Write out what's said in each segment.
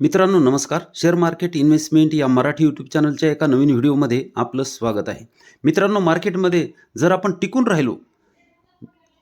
मित्रांनो नमस्कार. Share market investment या मराठी यूट्यूब चॅनलच्या एका नवीन व्हिडिओमध्ये आपलं स्वागत आहे. मित्रांनो मार्केटमध्ये जर आपण टिकून राहिलो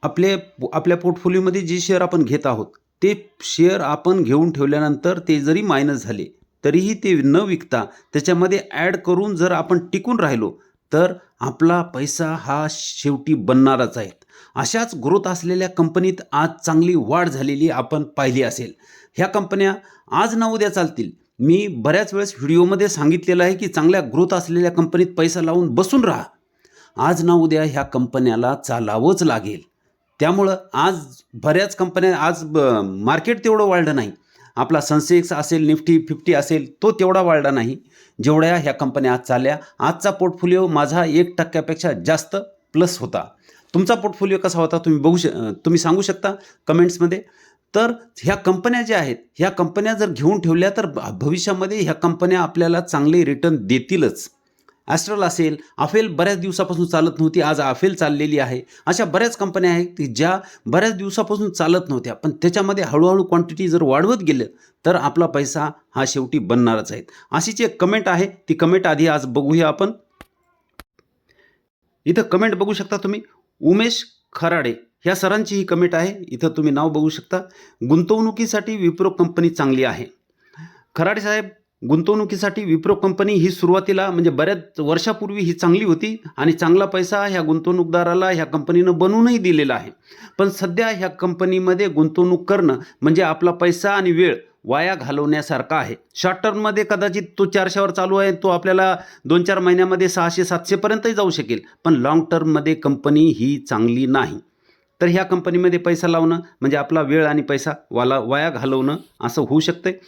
आपले आपल्या पोर्टफोलिओमध्ये जे शेअर आपण घेत आहोत ते शेअर आपण घेऊन ठेवल्यानंतर ते जरी मायनस झाले तरीही ते न विकता त्याच्यामध्ये ॲड करून जर आपण टिकून राहिलो तर आपला पैसा हा शेवटी बनणारच आहे. अशाच ग्रोथ असलेल्या कंपनीत आज चांगली वाढ झालेली आपण पाहिली असेल. ह्या कंपन्या आज ना उद्या चालतील. मी बऱ्याच वेळेस व्हिडिओमध्ये सांगितलेलं आहे की चांगल्या ग्रोथ असलेल्या कंपनीत पैसा लावून बसून राहा. आज ना उद्या ह्या कंपन्याला चालावंच लागेल. त्यामुळं आज बऱ्याच कंपन्या आज ब मार्केट तेवढं वाढलं नाही. आपला सनसेक्स असेल निफ्टी फिफ्टी असेल तो तेवढा वाढला नाही. जेवढ्या ह्या कंपन्या आज चालल्या आजचा पोर्टफोलिओ माझा एक टक्क्यापेक्षा जास्त प्लस होता. तुमचा पोर्टफोलिओ कसा होता तुम्ही बघू श तुम्ही सांगू शकता कमेंट्समध्ये तर ह्या कंपन्या ज्या आहेत ह्या कंपन्या जर घेऊन ठेवल्या तर भविष्यामध्ये ह्या कंपन्या आपल्याला चांगले रिटर्न देतीलच. ॲस्ट्रल असेल आफेल बऱ्याच दिवसापासून चालत नव्हती आज आफेल चाललेली आहे. अशा बऱ्याच कंपन्या आहेत की ज्या बऱ्याच दिवसापासून चालत नव्हत्या पण त्याच्यामध्ये हळूहळू क्वांटिटी जर वाढवत गेलं तर आपला पैसा हा शेवटी बनणारच आहे. अशीच एक कमेंट आहे ती कमेंट आधी आज बघूया आपण. इथं कमेंट बघू शकता तुम्ही. उमेश खराडे. ह्या सरांची ही कमेंट आहे. इथं तुम्ही नाव बघू शकता. गुंतवणुकीसाठी विप्रो कंपनी चांगली आहे. खराडे साहेब गुंतवणुकीसाठी विप्रो कंपनी ही सुरुवातीला म्हणजे बऱ्याच वर्षापूर्वी ही चांगली होती आणि चांगला पैसा ह्या गुंतवणूकदाराला ह्या कंपनीनं बनवूनही दिलेला आहे. पण सध्या ह्या कंपनीमध्ये गुंतवणूक करणं म्हणजे आपला पैसा आणि वेळ वाया घालवण्यासारखा आहे. शॉर्ट टर्ममध्ये कदाचित तो चारशेवर चालू आहे तो आपल्याला दोन चार महिन्यामध्ये सहाशे सातशेपर्यंतही जाऊ शकेल. पण लाँग टर्ममध्ये कंपनी ही चांगली नाही. तर ह्या कंपनीमध्ये पैसा लावणं म्हणजे आपला वेळ आणि पैसा वाला वाया घालवणं असं होऊ शकते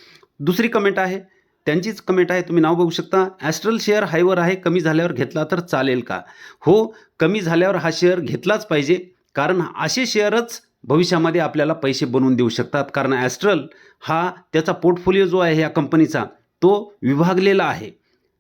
दुसरी कमेंट आहे त्यांचीच कमेंट आहे तुम्ही नाव बघू शकता. ॲस्ट्रल शेअर हायवर आहे कमी झाल्यावर घेतला तर चालेल का? हो कमी झाल्यावर हा शेअर घेतलाच पाहिजे. कारण असे शेअरच भविष्यामध्ये आपल्याला पैसे बनवून देऊ शकतात. कारण ॲस्ट्रल हा त्याचा पोर्टफोलिओ जो आहे ह्या कंपनीचा तो विभागलेला आहे.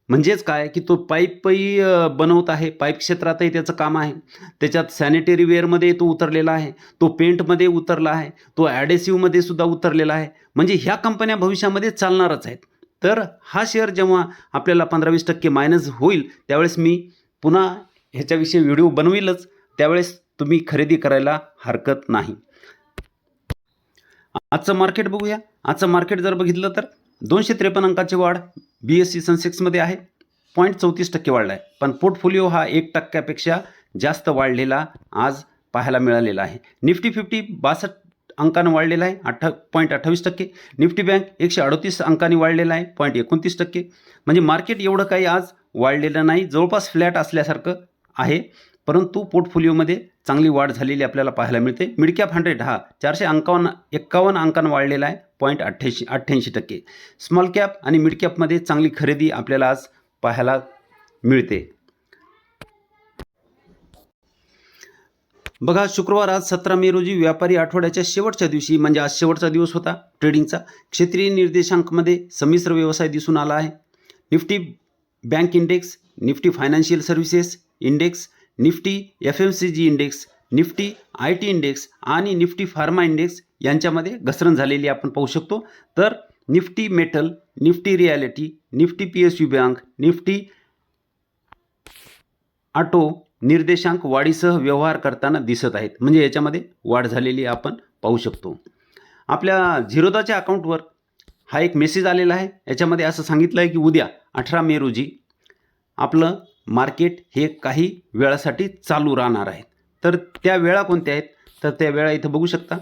म्हणजेच काय? की तो पाईपही बनवत आहे. पाईप क्षेत्रातही त्याचं काम आहे. त्याच्यात सॅनिटरी वेअरमध्ये तो उतरलेला आहे. तो पेंटमध्ये उतरला आहे. तो ॲडेसिव्हमध्ये सुद्धा उतरलेला आहे. म्हणजे ह्या कंपन्या भविष्यामध्ये चालणारच आहेत. तर हा शेअर जेव्हा आपल्याला पंधरा वीस टक्के मायनस होईल त्यावेळेस मी पुन्हा ह्याच्याविषयी व्हिडिओ बनवेलच. त्यावेळेस तुम्ही खरेदी करायला हरकत नाही. आजचं मार्केट बघूया. आजचं मार्केट जर बघितलं तर दोनशे त्रेपन्न अंकाची वाढ बी एस सी सेन्सेक्समध्ये आहे. पॉईंट चौतीस टक्के वाढला आहे पण पोर्टफोलिओ हा एक टक्क्यापेक्षा जास्त वाढलेला आज पाहायला मिळालेला आहे. निफ्टी फिफ्टी बासष्ट अंकानं वाढलेला आहे. अठ्ठा पॉईंट अठ्ठावीस टक्के. निफ्टी बँक एकशे अडतीस अंकांनी वाढलेला आहे. पॉईंट एकोणतीस टक्के. म्हणजे मार्केट एवढं काही आज वाढलेलं नाही. जवळपास फ्लॅट असल्यासारखं आहे. परंतु पोर्टफोलिओमध्ये चांगली वाढ झालेली आपल्याला पाहायला मिळते. मिडकॅप हंड्रेड हा चारशे अंकावन्न एक्कावन्न अंकानं वाढलेला आहे. पॉईंट अठ्ठ्याऐंशी अठ्ठ्याऐंशी टक्के. स्मॉल कॅप आणि मिड कॅपमध्ये चांगली खरेदी आपल्याला आज पाहायला मिळते. बघा शुक्रवार आज सतरा मे रोजी व्यापारी आठवड्याच्या शेवटच्या दिवशी म्हणजे आज शेवटचा दिवस होता ट्रेडिंगचा क्षेत्रीय निर्देशांकमध्ये संमिश्र व्यवसाय दिसून आला आहे. Nifty bank index Nifty financial services index Nifty F M C G index Nifty I T index आणि निफ्टी फार्मा इंडेक्स यांच्यामध्ये घसरण झालेली आपण पाहू शकतो. तर Nifty metal Nifty realty Nifty P S U bank Nifty auto निर्देशांक वाढीसह व्यवहार करताना दिसत आहेत. म्हणजे याच्यामध्ये वाढ झालेली आपण पाहू शकतो. आपल्या झिरोदाच्या अकाउंटवर हा एक मेसेज आलेला आहे. याच्यामध्ये असं सांगितलं आहे की उद्या अठरा मे रोजी आपलं मार्केट हे काही वेळासाठी चालू राहणार आहे. तर त्या वेळा कोणत्या आहेत? तर त्या वेळा इथं बघू शकता.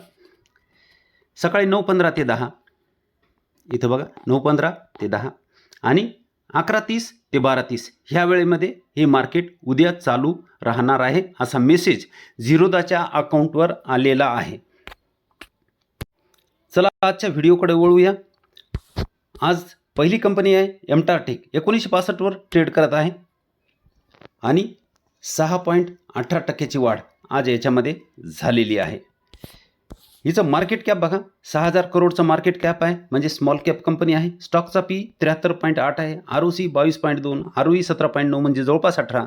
सकाळी नऊ पंधरा ते दहा. इथं बघा नऊ पंधरा ते दहा. आणि अकरा तीस ते बारा तीस. ह्या वेळेमध्ये हे मार्केट उद्या चालू राहणार आहे असा मेसेज झिरोदाच्या अकाउंटवर आलेला आहे. चला आजच्या व्हिडिओकडे वळूया. आज पहिली कंपनी आहे एमटारटेक एकोणीसशे पासष्टवर ट्रेड करत आहे. आणि सहा पॉईंट अठरा टक्क्याची वाढ आज याच्यामध्ये झालेली आहे. हिचं मार्केट कॅप बघा. सहा हजार करोडचं मार्केट कॅप आहे. म्हणजे स्मॉल कॅप कंपनी आहे. स्टॉकचा पी त्र्याहत्तर पॉईंट आठ आहे. आर ओ सी बावीस पॉईंट दोन. आर ओ ई सतरा पॉईंट नऊ म्हणजे जवळपास अठरा.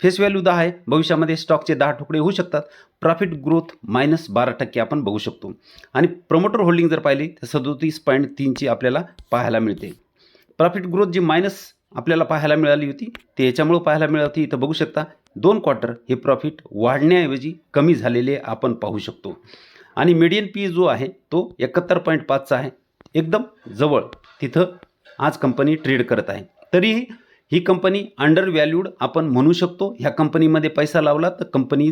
फेस व्हॅल्यू दहा आहे. भविष्यामध्ये स्टॉकचे दहा तुकडे होऊ शकतात. प्रॉफिट ग्रोथ मायनस बारा टक्के आपण बघू शकतो. आणि प्रमोटर होल्डिंग जर पाहिली तर सदोतीस पॉईंट तीनची आपल्याला पाहायला मिळते. प्रॉफिट ग्रोथ जी मायनस आपल्याला पाहायला मिळाली होती. ते याच्यामुळं पाहायला मिळाली होती. इथं बघू शकता दोन क्वार्टर हे प्रॉफिट वाढण्याऐवजी कमी झालेले आपण पाहू शकतो. आणि मीडियन पी जो आहे तो एकाहत्तर पॉईंट पाचचा आहे. एकदम जवळ तिथं आज कंपनी ट्रेड करत आहे. तरीही ही कंपनी अंडर व्हॅल्यूड आपण म्हणू शकतो. ह्या कंपनीमध्ये पैसा लावला तर कंपनी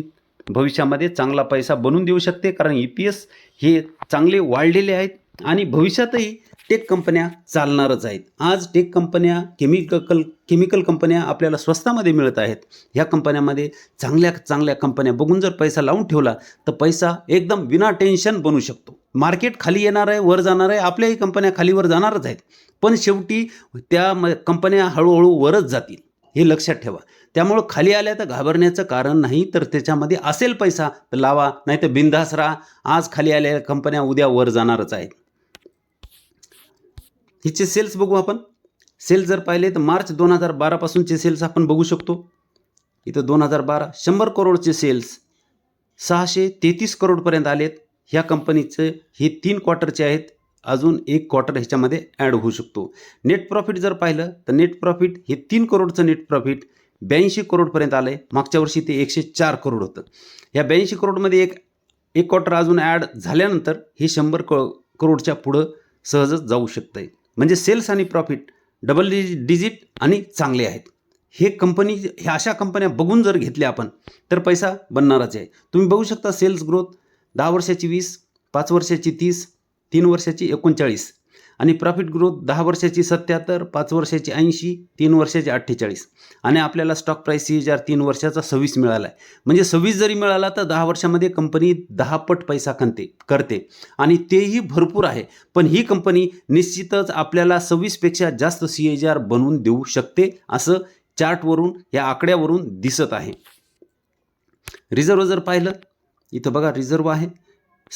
भविष्यामध्ये चांगला पैसा बनवून देऊ शकते. कारण ई पी एस हे चांगले वाढलेले आहेत. आणि भविष्यातही टेक कंपन्या चालणारच आहेत. आज टेक कंपन्या केमिकल केमिकल कंपन्या आपल्याला स्वस्तामध्ये मिळत आहेत. ह्या कंपन्यामध्ये चांगल्या चांगल्या कंपन्या बघून जर पैसा लावून ठेवला तर पैसा एकदम विना टेन्शन बनू शकतो. मार्केट खाली येणार आहे वर जाणार आहे आपल्याही कंपन्या खालीवर जाणारच आहेत. पण शेवटी त्या म कंपन्या हळूहळू वरच जातील हे लक्षात ठेवा. त्यामुळं खाली आल्या तर घाबरण्याचं कारण नाही तर त्याच्यामध्ये असेल पैसा तर लावा नाही तर बिंदास राहा. आज खाली आलेल्या कंपन्या उद्या वर जाणारच आहेत. हिचे सेल्स बघू आपण. सेल्स जर पाहिले तर मार्च दोन हजार बारापासूनचे सेल्स आपण बघू शकतो. इथं दोन हजार बारा शंभर करोडचे सेल्स सहाशे तेहतीस करोडपर्यंत आलेत. ह्या कंपनीचे हे तीन क्वार्टरचे आहेत. अजून एक क्वार्टर ह्याच्यामध्ये ॲड होऊ शकतो. नेट प्रॉफिट जर पाहिलं तर नेट प्रॉफिट हे तीन करोडचं नेट प्रॉफिट ब्याऐंशी करोडपर्यंत आलं आहे मागच्या वर्षी ते एकशे चार करोड होतं. ह्या ब्याऐंशी करोडमध्ये एक एक क्वार्टर अजून ॲड झाल्यानंतर हे शंभर क करोडच्या पुढं सहजच जाऊ शकतं आहे म्हणजे सेल्स आणि प्रॉफिट डबल डिजि डिजिट आणि चांगले आहेत. हे कंपनी ह्या अशा कंपन्या बघून जर घेतल्या आपण तर पैसा बनणारच आहे. तुम्ही बघू शकता सेल्स ग्रोथ दहा वर्षाची वीस पाच वर्षाची तीस तीन वर्षाची एकोणचाळीस. आणि प्रॉफिट ग्रोथ दहा वर्षाची सत्याहत्तर पाच वर्षाची ऐंशी तीन वर्षाची अठ्ठेचाळीस. आणि आपल्याला स्टॉक प्राईस सी हजार तीन वर्षाचा सव्वीस मिळाला आहे म्हणजे सव्वीस जरी मिळाला तर दहा वर्षामध्ये कंपनी दहा पट पैसा कनते करते. आणि तेही भरपूर आहे. पण ही कंपनी निश्चितच आपल्याला सव्वीसपेक्षा जास्त सी एच आर बनवून देऊ शकते असं चार्टवरून या आकड्यावरून दिसत आहे. रिझर्व जर पाहिलं इथं बघा रिझर्व आहे.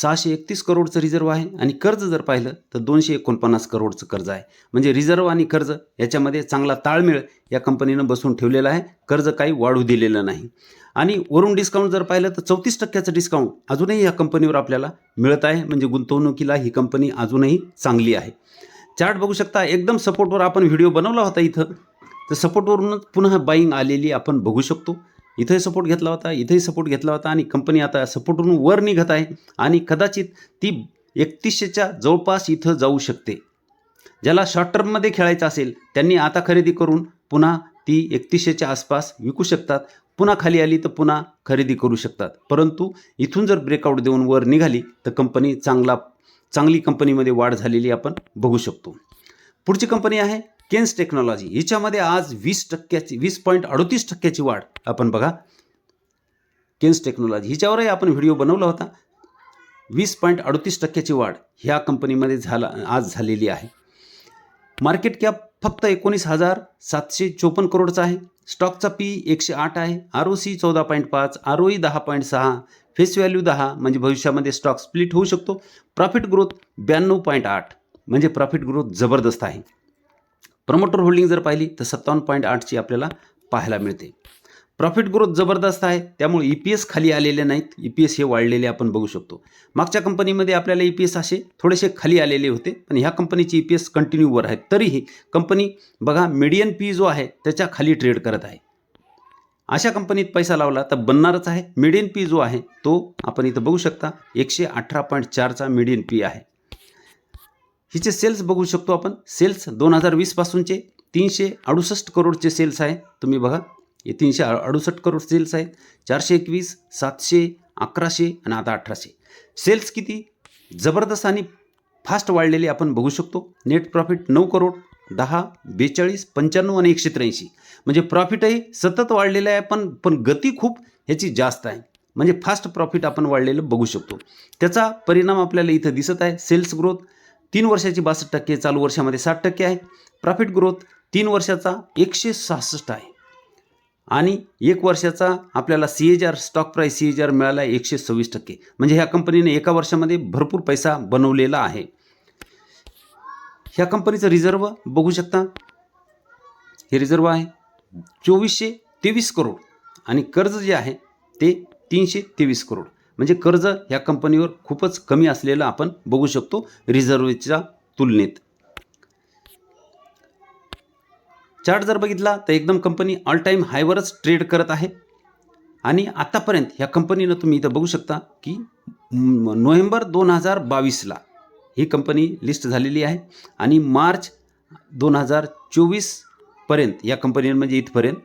सहाशे एकतीस करोडचं रिझर्व आहे आणि कर्ज जर पाहिलं तर दोनशे एकोणपन्नास करोडचं कर्ज आहे. म्हणजे रिझर्व आणि कर्ज याच्यामध्ये चांगला ताळमेळ या कंपनीनं बसून ठेवलेला आहे. कर्ज काही वाढू दिलेलं नाही. आणि वरून डिस्काउंट जर पाहिलं तर चौतीस टक्क्याचं डिस्काउंट अजूनही या कंपनीवर आपल्याला मिळत आहे. म्हणजे गुंतवणुकीला ही कंपनी अजूनही चांगली आहे. चार्ट बघू शकता एकदम सपोर्टवर आपण व्हिडिओ बनवला होता इथं. तर सपोर्टवरूनच पुन्हा बाईंग आलेली आपण बघू शकतो. इथंही सपोर्ट घेतला होता इथंही सपोर्ट घेतला होता आणि कंपनी आता सपोर्टवरून वर निघत आहे. आणि कदाचित ती एकतीसशेच्या जवळपास इथं जाऊ शकते. ज्याला शॉर्ट टर्ममध्ये खेळायचं असेल त्यांनी आता खरेदी करून पुन्हा ती एकतीसशेच्या आसपास विकू शकतात. पुन्हा खाली आली तर पुन्हा खरेदी करू शकतात. परंतु इथून जर ब्रेकआउट देऊन वर निघाली तर कंपनी चांगला चांगली कंपनीमध्ये वाढ झालेली आपण बघू शकतो. पुढची कंपनी आहे केन्स टेक्नॉलॉजी हिच्यामध्ये आज वीस टक्क्याची वीस पॉईंट अडतीस टक्क्याची वाढ. आपण बघा केन्स टेक्नॉलॉजी हिच्यावरही आपण व्हिडिओ बनवला होता. वीस पॉईंट अडतीस टक्क्याची वाढ ह्या कंपनीमध्ये झाला आज झालेली आहे. मार्केट कॅप फक्त एकोणीस हजार सातशे चोपन्न करोडचा आहे. स्टॉकचा पी एकशे आठ आहे. आर ओ सी चौदा पॉईंट पाच आर ओ ई दहा पॉईंट सहा फेस व्हॅल्यू दहा म्हणजे भविष्यामध्ये स्टॉक स्प्लिट होऊ शकतो. प्रॉफिट ग्रोथ ब्याण्णव पॉईंट आठ म्हणजे प्रॉफिट ग्रोथ जबरदस्त आहे. प्रमोटर होल्डिंग जर पाहिली तर सत्तावन्न पॉईंट आठची आपल्याला पाहायला मिळते. प्रॉफिट ग्रोथ जबरदस्त आहे. त्यामुळे ई पी एस खाली आलेले नाहीत. ई पी एस हे वाढलेले आपण बघू शकतो. मागच्या कंपनीमध्ये आपल्याला ई पी एस असे थोडेसे खाली आलेले होते. पण ह्या कंपनीची ई पी एस कंटिन्यूवर आहेत. तरीही कंपनी बघा मीडियन पी जो आहे त्याच्याखाली ट्रेड करत आहे. अशा कंपनीत पैसा लावला तर बनणारच आहे. मीडियन पी जो आहे तो आपण इथं बघू शकता. एकशे अठरा पॉईंट चारचा मीडियन पी आहे. हिचे सेल्स बघू शकतो आपण. सेल्स दोन हजार वीसपासूनचे तीनशे अडुसष्ट करोडचे सेल्स आहे. तुम्ही बघा हे तीनशे अडुसष्ट करोड सेल्स आहेत चारशे एकवीस सातशे अकराशे आणि आता अठराशे. सेल्स किती? जबरदस्त आणि फास्ट वाढलेले आपण बघू शकतो. नेट प्रॉफिट नऊ करोड दहा बेचाळीस पंच्याण्णव आणि एकशे त्र्याऐंशी. म्हणजे प्रॉफिटही सतत वाढलेलं आहे पण पण गती खूप ह्याची जास्त आहे. म्हणजे फास्ट प्रॉफिट आपण वाढलेलं बघू शकतो. त्याचा परिणाम आपल्याला इथं दिसत आहे. सेल्स ग्रोथ तीन वर्षाची बासष्ट टक्के चालू वर्षामध्ये साठ टक्के आहे. प्रॉफिट ग्रोथ तीन वर्षाचा एकशे सहासष्ट आहे. आणि एक वर्षाचा आपल्याला C H R stock price C H R मिळाला आहे एकशे सव्वीस टक्के. म्हणजे ह्या कंपनीने एका वर्षामध्ये भरपूर पैसा बनवलेला आहे. ह्या कंपनीचं रिझर्व बघू शकता. हे रिझर्व आहे चोवीसशे तेवीस करोड. आणि कर्ज जे आहे ते तीनशे तेवीस करोड. म्हणजे कर्ज ह्या कंपनीवर खूपच कमी असलेलं आपण बघू शकतो रिझर्वच्या तुलनेत. चार्ट जर बघितला तर एकदम कंपनी ऑल टाईम हायवरच ट्रेड करत आहे. आणि आत्तापर्यंत ह्या कंपनीनं तुम्ही इथं बघू शकता की नोव्हेंबर दोन हजार बावीसला ही कंपनी लिस्ट झालेली आहे. आणि मार्च दोन हजार चोवीसपर्यंत या कंपनीनं म्हणजे इथपर्यंत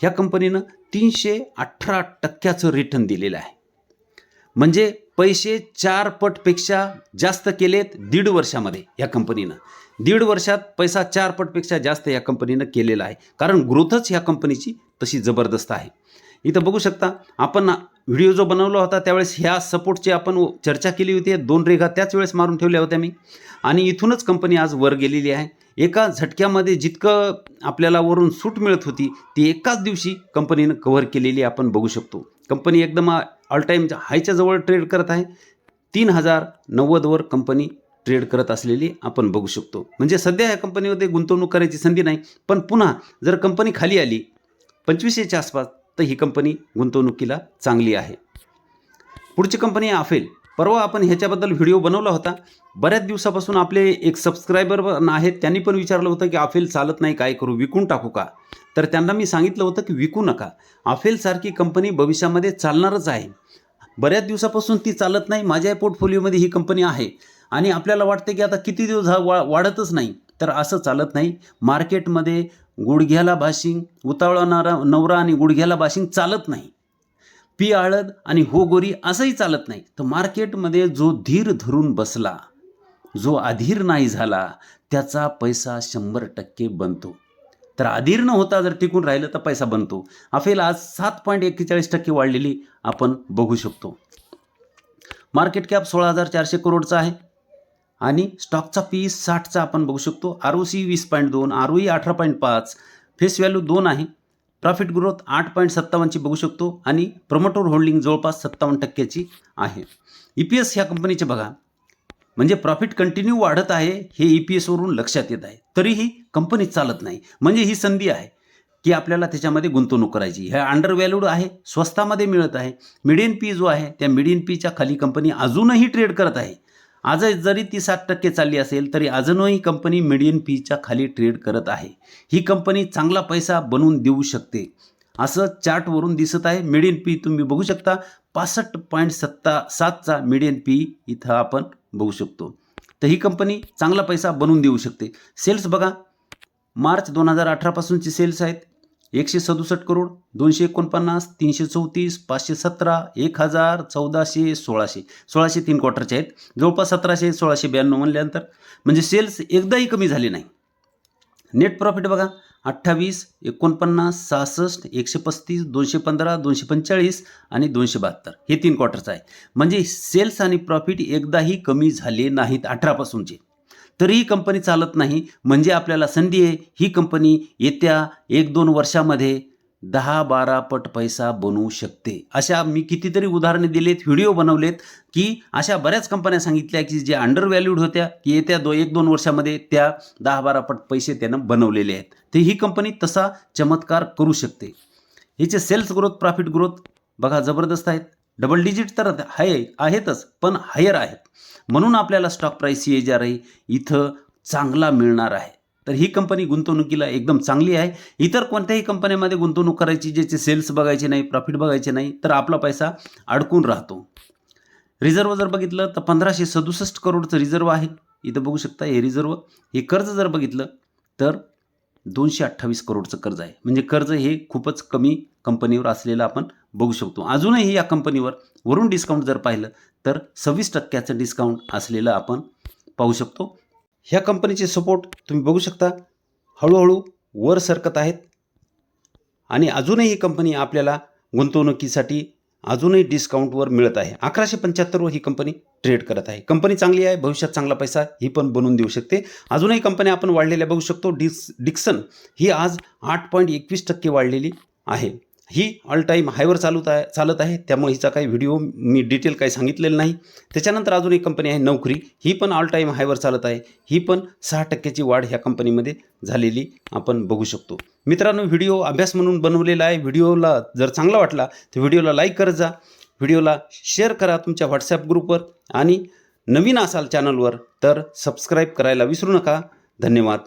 ह्या कंपनीनं तीनशे अठरा टक्क्याचं रिटर्न दिलेलं आहे. म्हणजे पैसे चार पटपेक्षा जास्त केलेत दीड वर्षामध्ये या कंपनीनं. दीड वर्षात पैसा चार पटपेक्षा जास्त या कंपनीनं केलेला आहे. कारण ग्रोथच ह्या कंपनीची तशी जबरदस्त आहे. इथं बघू शकता आपण व्हिडिओ जो बनवला होता त्यावेळेस ह्या सपोर्टची आपण चर्चा केली होती. दोन रेघा त्याच वेळेस मारून ठेवल्या होत्या मी. आणि इथूनच कंपनी आज वर गेलेली आहे. एका झटक्यामध्ये जितकं आपल्याला वरून सूट मिळत होती ती एकाच दिवशी कंपनीनं कव्हर केलेली आपण बघू शकतो. कंपनी एकदम ऑल टाईम हायच्या जवळ ट्रेड करत आहे तीन हजार नव्वदवर कंपनी ट्रेड करत असलेली आपण बघू शकतो. म्हणजे सध्या ह्या कंपनीमध्ये गुंतवणूक करायची संधी नाही पण पुन्हा जर कंपनी खाली आली पंचवीसशेच्या आसपास तर ही कंपनी गुंतवणुकीला चांगली आहे. पुढची कंपनी आहे आफेल परवा आपण ह्याच्याबद्दल व्हिडिओ बनवला होता. बऱ्याच दिवसापासून आपले एक सबस्क्रायबर आहेत त्यांनी पण विचारलं होतं की आफेल चालत नाही काय करू विकून टाकू का? तर त्यांना मी सांगितलं होतं की विकू नका. आफेलसारखी कंपनी भविष्यामध्ये चालणारच आहे. बऱ्याच दिवसापासून ती चालत नाही माझ्या पोर्टफोलिओमध्ये ही कंपनी आहे. आणि आपल्याला वाटते की आता किती दिवस हा वा वाढतच नाही. तर असं चालत नाही. मार्केटमध्ये गुडघ्याला बाशिंग उतावळणारा नवरा आणि गुडघ्याला बाशिंग चालत नाही. पी आळद आणि हो गोरी असंही चालत नाही. तर मार्केटमध्ये जो धीर धरून बसला जो अधीर नाही झाला त्याचा पैसा शंभर टक्के बनतो. तर अधीर न होता जर टिकून राहिलं तर पैसा बनतो. अफेल आज सात पॉईंट एक्केचाळीस टक्के वाढलेली आपण बघू शकतो. मार्केट कॅप सोळा हजार चारशे करोडचा आहे आणि स्टॉकचा पी साठचा आपण बघू शकतो. आर ओ सी वीस पॉईंट दोन आर ओ ई अठरा पॉईंट पाच फेस व्हॅल्यू दोन आहे. प्रॉफिट ग्रोथ आठ पॉईंट सत्तावन्नची बघू शकतो आणि प्रमोटर होल्डिंग जवळपास सत्तावन्न टक्क्याची आहे. ई पी एस ह्या कंपनीचे बघा. म्हणजे प्रॉफिट कंटिन्यू वाढत आहे हे ई पी एसवरून लक्षात येत आहे. तरीही कंपनी चालत नाही. म्हणजे ही संधी आहे की आपल्याला त्याच्यामध्ये गुंतवणूक करायची. ह्या अंडर व्हॅल्यूड आहे स्वस्तामध्ये मिळत आहे. मिडियन पी जो आहे त्या मिडियन पीच्या खाली कंपनी अजूनही ट्रेड करत आहे. आज जरी ती सात टक्के चालली असेल तरी अजूनही कंपनी मिडियन पीच्या खाली ट्रेड करत आहे. ही कंपनी चांगला पैसा बनवून देऊ शकते. असं चार्टवरून दिसत आहे. मिडियन पी तुम्ही बघू शकता. पासष्ट पॉईंट सत्ता सातचा मिडियन पी इथं आपण बघू शकतो. तर ही कंपनी चांगला पैसा बनवून देऊ शकते. सेल्स बघा. मार्च दोन हजार अठरापासूनची सेल्स आहेत. एकशे सदुसष्ट करोड दोनशे एकोणपन्नास तीनशे चौतीस पाचशे सतरा एक हजार चौदाशे सोळाशे. सोळाशे तीन क्वार्टरचे आहेत. जवळपास सतराशे सोळाशे ब्याण्णव म्हणल्यानंतर म्हणजे सेल्स एकदाही कमी झाले नाही. नेट प्रॉफिट बघा अठ्ठावीस एकोणपन्नास सहासष्ट एकशे पस्तीस दोनशे पंधरा दोनशे पंचेचाळीस आणि दोनशे बहात्तर. हे तीन क्वार्टरचं आहे म्हणजे सेल्स आणि प्रॉफिट एकदाही कमी झाले नाहीत अठरापासूनचे. तरीही कंपनी चालत नाही. म्हणजे आपल्याला संधी आहे. ही कंपनी येत्या एक दोन वर्षामध्ये दहा बारा पट पैसा बनवू शकते. अशा मी कितीतरी उदाहरणे दिलेत व्हिडिओ बनवलेत की अशा बऱ्याच कंपन्या सांगितल्या की जे अंडर व्हॅल्यूड होत्या की येत्या दो एक दोन वर्षामध्ये त्या दहा बारा पट पैसे त्यानं बनवलेले आहेत. ते ही कंपनी तसा चमत्कार करू शकते. हिचे सेल्स ग्रोथ प्रॉफिट ग्रोथ बघा जबरदस्त आहेत. डबल डिजिट तर आहे आहेतच पण हायर आहेत. म्हणून आपल्याला stock price C H R इथं चांगला मिळणार आहे. तर ही कंपनी गुंतवणुकीला एकदम चांगली आहे. इतर कोणत्याही कंपन्यामध्ये गुंतवणूक करायची ज्याचे सेल्स बघायचे नाही प्रॉफिट बघायचे नाही तर आपला पैसा अडकून राहतो. रिझर्व जर बघितलं तर पंधराशे सदुसष्ट करोडचं रिझर्व आहे. इथं बघू शकता हे रिझर्व हे कर्ज जर बघितलं तर दोनशे अठ्ठावीस करोडचं कर्ज आहे. म्हणजे कर्ज हे खूपच कमी कंपनीवर असलेलं आपण बघू शकतो. अजूनही या कंपनीवर वरून डिस्काउंट जर पाहिलं तर सव्वीस टक्क्याचं डिस्काउंट असलेलं आपण पाहू शकतो. ह्या कंपनीचे सपोर्ट तुम्ही बघू शकता. हळूहळू वर सरकत आहेत. आणि अजूनही ही कंपनी आपल्याला गुंतवणुकीसाठी अजूनही डिस्काउंटवर मिळत आहे. अकराशे पंच्याहत्तरवर ही कंपनी ट्रेड करत आहे. कंपनी चांगली आहे भविष्यात चांगला पैसा ही पण बनवून देऊ शकते. अजूनही कंपन्या आपण वाढलेल्या बघू शकतो. डिक्स डिक्सन ही आज आठ पॉईंट एकवीस टक्के वाढलेली आहे. ही ऑल टाईम हायवर चालत आहे चालत आहे. त्यामुळे हिचा काही व्हिडिओ मी डिटेल काही सांगितलेलं नाही. त्याच्यानंतर अजून एक कंपनी आहे नोकरी. ही पण ऑल टाईम हायवर चालत आहे. ही पण सहा टक्क्याची वाढ ह्या कंपनीमध्ये झालेली आपण बघू शकतो. मित्रांनो व्हिडिओ अभ्यास म्हणून बनवलेला आहे. व्हिडिओला जर चांगला वाटला तर व्हिडिओला लाईक करत जा. व्हिडिओला शेअर करा तुमच्या व्हॉट्सॲप ग्रुपवर आणि नवीन असाल चॅनलवर तर सबस्क्राईब करायला विसरू नका. धन्यवाद.